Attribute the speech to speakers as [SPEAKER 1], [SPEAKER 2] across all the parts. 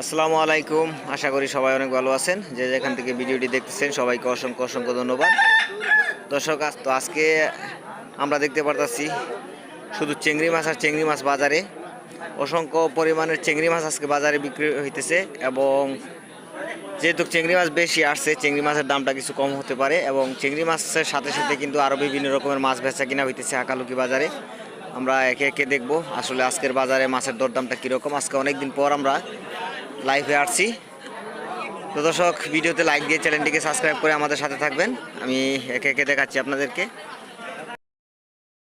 [SPEAKER 1] আসসালামু আলাইকুম। আশা করি সবাই অনেক ভালো আছেন। যে যেখান থেকে ভিডিওটি দেখতেছেন, সবাইকে অসংখ্য অসংখ্য ধন্যবাদ। দর্শক তো আজকে আমরা দেখতে পারতাছি শুধু চিংড়ি মাছ আর চিংড়ি মাছ বাজারে। অসংখ্য পরিমাণের চিংড়ি মাছ আজকে বাজারে বিক্রি হইতেছে এবং যেহেতু চিংড়ি মাছ বেশি আসছে, চিংড়ি মাছের দামটা কিছু কম হতে পারে এবং চিংড়ি মাছের সাথে সাথে কিন্তু আরও বিভিন্ন রকমের মাছ বেচা কিনা হইতেছে আকালুকি বাজারে। আমরা একে একে দেখব আসলে আজকের বাজারে মাছের দরদামটা কীরকম। আজকে অনেকদিন পর আমরা লাইভে আসছি। তো দর্শক, ভিডিওতে লাইক দিয়ে চ্যানেলটিকে সাবস্ক্রাইব করে আমাদের সাথে থাকবেন। আমি একে একে দেখাচ্ছি আপনাদেরকে।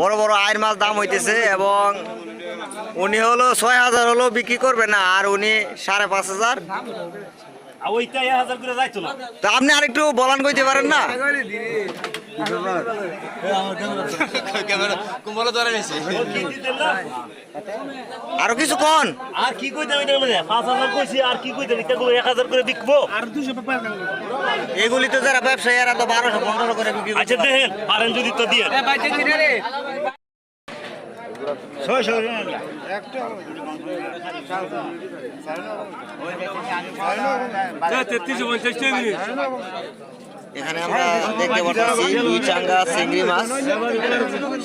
[SPEAKER 1] বড় বড় আয়ের মাছ দাম হইতেছে এবং উনি হলো ছয় হাজার হলো বিক্রি করবে না, আর উনি সাড়ে পাঁচ হাজার তো আপনি আরেকটু বলান কইতে পারেন না? আরও কিছু কন?
[SPEAKER 2] আর কি মানে পাঁচ হাজার কইছি আর কি কইতাম? এটা এক হাজার করে বিকবো।
[SPEAKER 1] এগুলি তো যারা ব্যবসায়ী এরা তো বারোশো পনেরোশো করে বিক্রি
[SPEAKER 2] আচ্ছা দেখেন পারেন যদি তো দিয়ে।
[SPEAKER 1] এখানে আমরা দেখতে পাচ্ছি দুই চাঙ্গা চিংড়ি মাছ।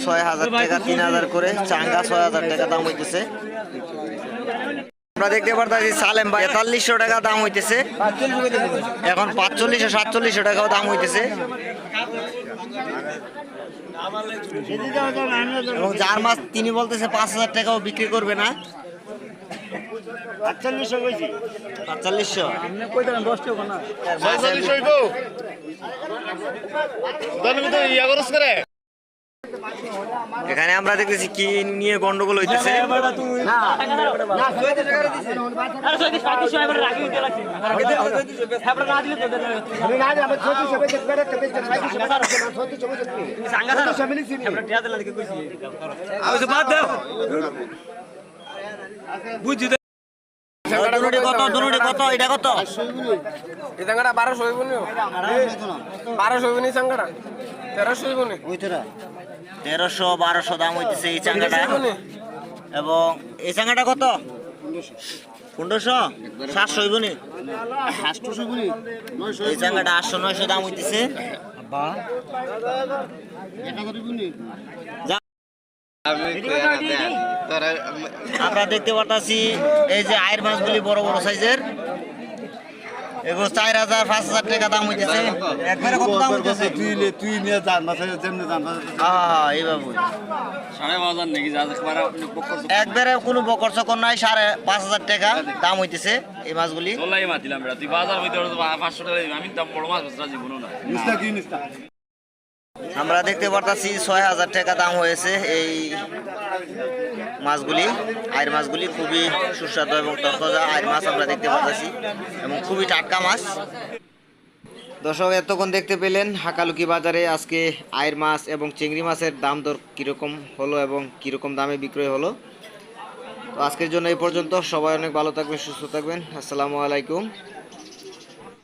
[SPEAKER 1] ছয় হাজার টাকা তিন হাজার করে চাঙ্গা ছয় হাজার টাকা দাম হইতেছে। আমরা দেখতে পারতেছি সালেম ভাই। তেতাল্লিশশো টাকা দাম হইতেছে। এখন পাঁচচল্লিশশো সাতচল্লিশশো টাকাও দাম হইতেছে। এবং যার মাছ তিনি বলতেছে পাঁচ হাজার টাকাও বিক্রি করবে না
[SPEAKER 2] আটচল্লিশশো কইছি
[SPEAKER 1] পাঁচচল্লিশশো এখানে আমরা দেখতেছি কি নিয়ে গন্ডগোল হইতেছে। দুনুটি কত দুনুটি কত এটা কত
[SPEAKER 3] এই সাঙ্গাটা বারোশো বারোশো হইব সাঙ্গাটা তেরোশো হইব নি
[SPEAKER 1] তেরোশো বারোশো দাম হইতেছে এই চাঙ্গাটা। এবং এই চাঙ্গাটা কত? পনেরোশো? সাতশো হইব নি? এই চাঙ্গাটা আটশো নয়শো দাম হইতেছে। আমরা দেখতে পারতাছি এই যে আয়ের মাছগুলি বড় বড় সাইজের। এগুলো চার হাজার পাঁচ হাজার টাকা দাম হইতেছে। একবারে কত দাম হইতেছে?
[SPEAKER 4] তুই তুই নিয়ে যান মাথায় যেমনি যান
[SPEAKER 1] হ্যাঁ একবারে কোনো বকর চকর নাই সাড়ে পাঁচ হাজার টাকা দাম হইতেছে এই মাছগুলি।
[SPEAKER 4] তুই বাজার হইতে পাঁচশো টাকা আমি দাম বড় মাছ জীবনও না
[SPEAKER 1] আমরা দেখতে পারতাছি ছয় হাজার টাকা দাম হয়েছে এই মাছগুলি আয়ের মাছগুলি খুবই সুস্বাদু এবং তরতাজা আয়ের মাছ আমরা দেখতে পারতাছি এবং খুবই টাটকা মাছ। দর্শক, এতক্ষণ দেখতে পেলেন হাকালুকি বাজারে আজকে আয়ের মাছ এবং চিংড়ি মাছের দাম দর কীরকম হলো এবং কীরকম দামে বিক্রয় হলো। তো আজকের জন্য এই পর্যন্ত। সবাই অনেক ভালো থাকবেন, সুস্থ থাকবেন। আসসালামু আলাইকুম।